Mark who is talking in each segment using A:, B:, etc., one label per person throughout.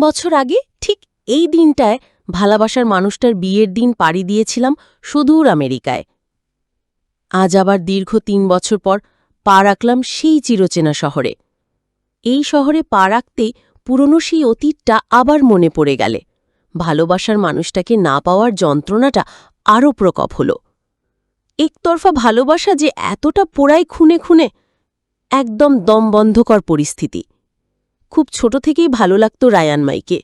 A: বছর আগে ঠিক এই দিনটায় ভালোবাসার মানুষটার বিয়ের দিন পাড়ি দিয়েছিলাম সুদূর আমেরিকায়। আজ আবার দীর্ঘ তিন বছর পর পা রাখলাম সেই চিরচেনা শহরে। এই শহরে পা রাখতেই পুরনো সেই অতীতটা আবার মনে পড়ে গেলে। ভালোবাসার মানুষটাকে না পাওয়ার যন্ত্রণাটা আরও প্রকপ হল। একতরফা ভালোবাসা যে এতটা পোড়ায় খুনে খুনে, একদম দমবন্ধকর পরিস্থিতি। খুব ছোট থেকেই ভালো লাগত রায়ান মাইকে।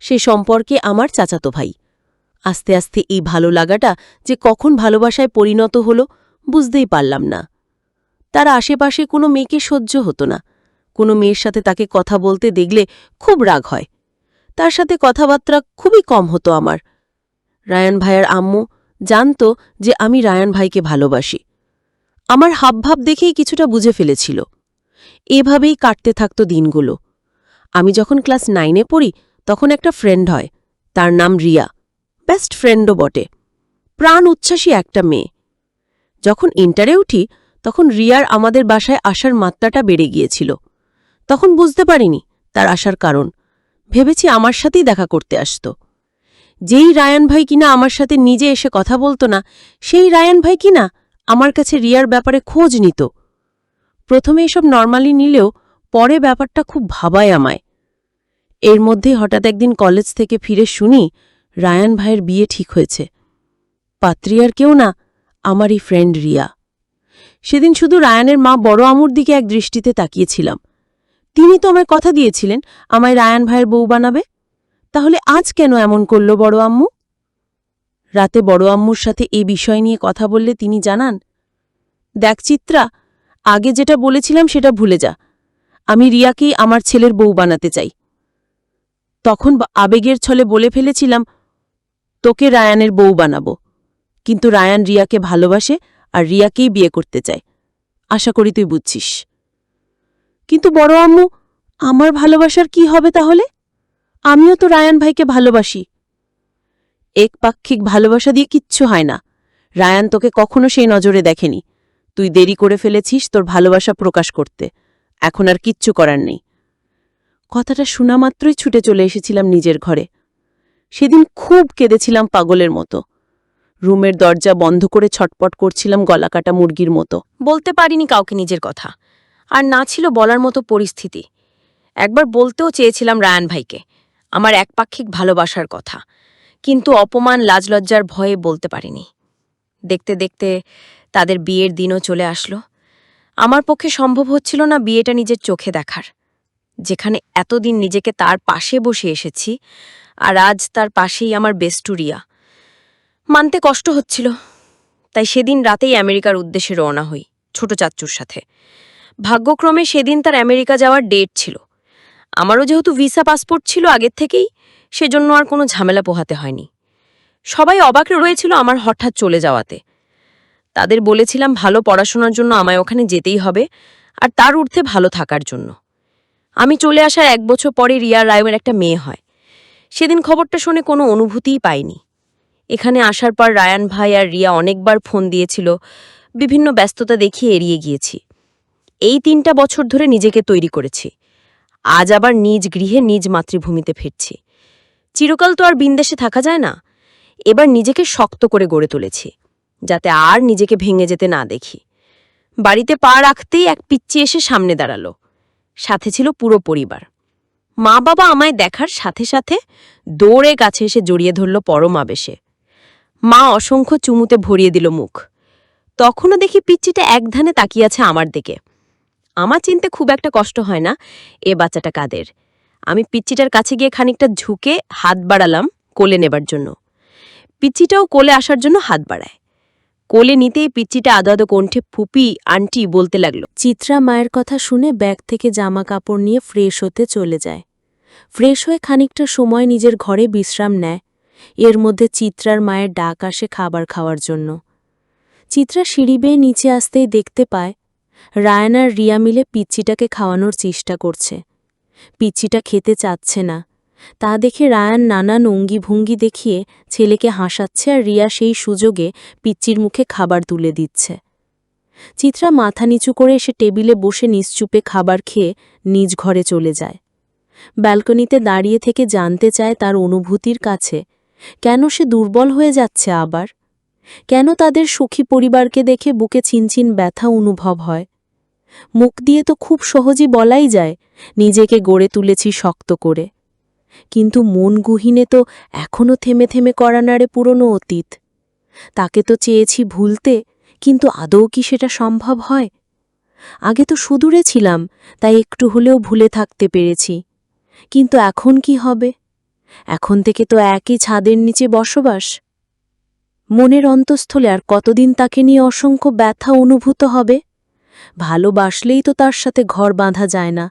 A: সে সম্পর্কে আমার চাচাতো ভাই। আস্তে আস্তে এই ভালো লাগাটা যে কখন ভালোবাসায় পরিণত হল বুঝতেই পারলাম না। তার আশেপাশে কোনো মেয়েকে সহ্য হতো না। কোনো মেয়ের সাথে তাকে কথা বলতে দেখলে খুব রাগ হয়। তার সাথে কথাবার্তা খুবই কম হতো আমার। রায়ান ভাইয়ের আম্মু জানত যে আমি রায়ান ভাইকে ভালোবাসি। আমার হাবভাব দেখেই কিছুটা বুঝে ফেলেছিল। এভাবেই কাটতে থাকত দিনগুলো। আমি যখন ক্লাস নাইনে পড়ি, তখন একটা ফ্রেন্ড হয়। তার নাম রিয়া। বেস্ট ফ্রেন্ডও বটে। প্রাণ উচ্ছ্বাসী একটা মেয়ে। যখন ইন্টারে উঠি, তখন রিয়ার আমাদের বাসায় আসার মাত্রাটা বেড়ে গিয়েছিল। তখন বুঝতে পারিনি তার আসার কারণ। ভেবেছি আমার সাথেই দেখা করতে আসত। যেই রায়ান ভাই কিনা আমার সাথে নিজে এসে কথা বলতো না, সেই রায়ান ভাই কিনা আমার কাছে রিয়ার ব্যাপারে খোঁজ নিত। প্রথমে এসব নর্মালি নিলেও পরে ব্যাপারটা খুব ভাবায় আমায়। এর মধ্যে হঠাৎ একদিন কলেজ থেকে ফিরে শুনি রায়ান ভাইয়ের বিয়ে ঠিক হয়েছে। পাত্রী আর কেউ না, আমারই ফ্রেন্ড রিয়া। সেদিন শুধু রায়ানের মা বড় আমুর দিকে এক দৃষ্টিতে তাকিয়েছিলাম। তিনি তো আমায় কথা দিয়েছিলেন, আমায় রায়ান ভাইয়ের বউ বানাবে? তাহলে আজ কেন এমন করল বড় আম্মু? রাতে বড় আম্মুর সাথে এই বিষয় নিয়ে কথা বললে তিনি জানান, দেখ চিত্রা, আগে যেটা বলেছিলাম সেটা ভুলে যা। আমি রিয়াকেই আমার ছেলের বউ বানাতে চাই। তখন আবেগের ছলে বলে ফেলেছিলাম, তোকে রায়ানের বউ বানাবো। কিন্তু রায়ান রিয়াকে ভালোবাসে আর রিয়াকেই বিয়ে করতে চায়। আশা করি তুই বুঝছিস। কিন্তু বড় আম্মু, আমার ভালোবাসার কি হবে তাহলে? আমিও তো রায়ান ভাইকে ভালোবাসি। একপাক্ষিক ভালোবাসা দিয়ে কিচ্ছু হয় না। রায়ান তোকে কখনো সেই নজরে দেখেনি। তুই দেরি করে ফেলেছিস তোর ভালোবাসা প্রকাশ করতে। এখন আর কিচ্ছু করার নেই। কথাটা শোনা মাত্রই ছুটে চলে এসেছিলাম নিজের ঘরে। সেদিন খুব কেঁদেছিলাম পাগলের মতো। রুমের দরজা বন্ধ করে ছটপট করছিলাম গলাকাটা মুরগির মতো।
B: বলতে পারিনি কাউকে নিজের কথা। আর না ছিল বলার মতো পরিস্থিতি। একবার বলতেও চেয়েছিলাম রায়ান ভাইকে। আমার একপাক্ষিক ভালোবাসার কথা। কিন্তু অপমান, লাজলজ্জার ভয়ে বলতে পারিনি। দেখতে দেখতে তাদের বিয়ের দিনও চলে আসলো। আমার পক্ষে সম্ভব হচ্ছিল না বিয়েটা নিজের চোখে দেখার। যেখানে এতদিন নিজেকে তার পাশে বসে এসেছি, আর আজ তার পাশেই আমার বেস্টুরিয়া। মানতে কষ্ট হচ্ছিল, তাই সেদিন রাতেই আমেরিকার উদ্দেশ্যে রওনা হই, ছোট চাচ্চুর সাথে। ভাগ্যক্রমে সেদিন তার আমেরিকা যাওয়ার ডেট ছিল। আমারও যেহেতু ভিসা পাসপোর্ট ছিল আগের থেকেই, সেজন্য আর কোনো ঝামেলা পোহাতে হয়নি। সবাই অবাক রয়েছিল আমার হঠাৎ চলে যাওয়াতে। তাদের বলেছিলাম ভালো পড়াশোনার জন্য আমায় ওখানে যেতেই হবে আর তার ঊর্ধ্বে ভালো থাকার জন্য। আমি চলে আসার এক বছর পরে রিয়া রায়ের একটা মেয়ে হয়। সেদিন খবরটা শুনে কোনো অনুভূতিই পাইনি। এখানে আসার পর রায়ান ভাই আর রিয়া অনেকবার ফোন দিয়েছিল, বিভিন্ন ব্যস্ততা দেখিয়ে এড়িয়ে গিয়েছি। এই তিনটা বছর ধরে নিজেকে তৈরি করেছি। আজ আবার নিজ গৃহে নিজ মাতৃভূমিতে ফিরছি। চিরকাল তো আর বিন্দেশে থাকা যায় না। এবার নিজেকে শক্ত করে গড়ে তুলেছি। যাতে আর নিজেকে ভেঙে যেতে না দেখি। বাড়িতে পা রাখতেই এক পিচ্চি এসে সামনে দাঁড়াল। সাথে ছিল পুরো পরিবার। মা বাবা আমায় দেখার সাথে সাথে দৌড়ে কাছে এসে জড়িয়ে ধরল পরম আবেশে। মা অসংখ্য চুমুতে ভরিয়ে দিল মুখ। তখনও দেখি পিচ্চিটা এক ধানে তাকিয়ে আছে আমার দিকে। আমার চিনতে খুব একটা কষ্ট হয় না এ বাচ্চাটা কাদের। আমি পিচ্চিটার কাছে গিয়ে খানিকটা ঝুঁকে হাত বাড়ালাম কোলে নেবার জন্য। পিচ্চিটাও কোলে আসার জন্য হাত বাড়ায়। কোলে নিতেই পিচ্চিটা আদো আদো কণ্ঠে ফুপি, আন্টি বলতে লাগল।
A: চিত্রা মায়ের কথা শুনে ব্যাগ থেকে জামা কাপড় নিয়ে ফ্রেশ হতে চলে যায়। ফ্রেশ হয়ে খানিকটা সময় নিজের ঘরে বিশ্রাম নেয়। এর মধ্যে চিত্রার মায়ের ডাক আসে খাবার খাওয়ার জন্য। চিত্রা সিঁড়ি বেয়ে নিচে আসতেই দেখতে পায় রায়ান আর রিয়া মিলে পিচ্চিটাকে খাওয়ানোর চেষ্টা করছে। পিচ্চিটা খেতে চাচ্ছে না। তা দেখে রায়ান নানান অঙ্গি ভঙ্গি দেখিয়ে ছেলেকে হাসাচ্ছে আর রিয়া সেই সুযোগে পিচ্চির মুখে খাবার তুলে দিচ্ছে। চিত্রা মাথা নিচু করে এসে টেবিলে বসে নিশ্চুপে খাবার খেয়ে নিজ ঘরে চলে যায়। ব্যালকনিতে দাঁড়িয়ে থেকে জানতে চায় তার অনুভূতির কাছে, কেন সে দুর্বল হয়ে যাচ্ছে আবার? কেন তাদের সুখী পরিবারকে দেখে বুকে চিনচিন ব্যথা অনুভব হয়? মুখ দিয়ে তো খুব সহজেই বলাই যায়, নিজেকে গড়ে তুলেছি শক্ত করে। কিন্তু মন গুহিনে তো এখনও থেমে থেমে করা নাড়ে পুরনো অতীত। তাকে তো চেয়েছি ভুলতে, কিন্তু আদৌ কি সেটা সম্ভব হয়? আগে তো সুদূরে ছিলাম, তাই একটু হলেও ভুলে থাকতে পেরেছি। কিন্তু এখন কি হবে? এখন থেকে তো একই ছাদের নিচে বসবাস। মনের অন্তঃস্থলে আর কতদিন তাকে নিয়ে অসংখ্য ব্যথা অনুভূত হবে? ভালোবাসলেই তো তার সাথে ঘর বাঁধা যায় না।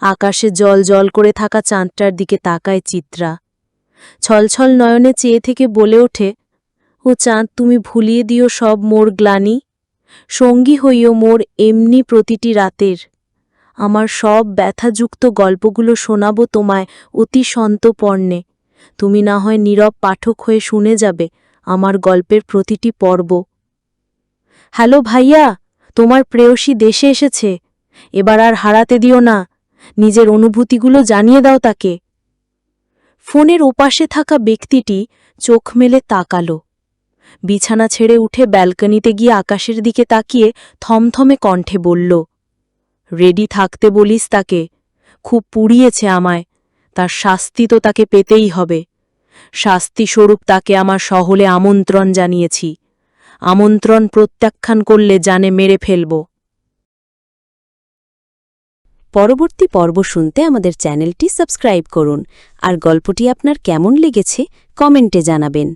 A: আকাশে জল জল করে থাকা চাঁদটার দিকে তাকায় চিত্রা। ছলছল নয়নে চেয়ে থেকে বলে ওঠে, ও চাঁদ, তুমি ভুলিয়ে দিও সব মোর গ্লানি। সঙ্গী হইও মোর এমনি প্রতিটি রাতের। আমার সব ব্যথাযুক্ত গল্পগুলো শোনাবো তোমায় অতি সন্তপর্ণে। তুমি না হয় নীরব পাঠক হয়ে শুনে যাবে আমার গল্পের প্রতিটি পর্ব। হ্যালো ভাইয়া, তোমার প্রেয়সী দেশে এসেছে। এবার আর হারাতে দিও না। নিজের অনুভূতিগুলো জানিয়ে দাও তাকে। ফোনের ওপাশে থাকা ব্যক্তিটি চোখ মেলে তাকালো। বিছানা ছেড়ে উঠে ব্যালকনিতে গিয়ে আকাশের দিকে তাকিয়ে থমথমে কণ্ঠে বলল, রেডি থাকতে বলিস তাকে। খুব পুড়িয়েছে আমায়। তার শাস্তি তো তাকে পেতেই হবে। শাস্তি স্বরূপ তাকে আমার সহলে আমন্ত্রণ জানিয়েছি। আমন্ত্রণ প্রত্যাখ্যান করলে জানে মেরে ফেলব। পরবর্তী পর্ব শুনতে আমাদের চ্যানেলটি সাবস্ক্রাইব করুন। আর গল্পটি আপনার কেমন লেগেছে কমেন্টে জানাবেন।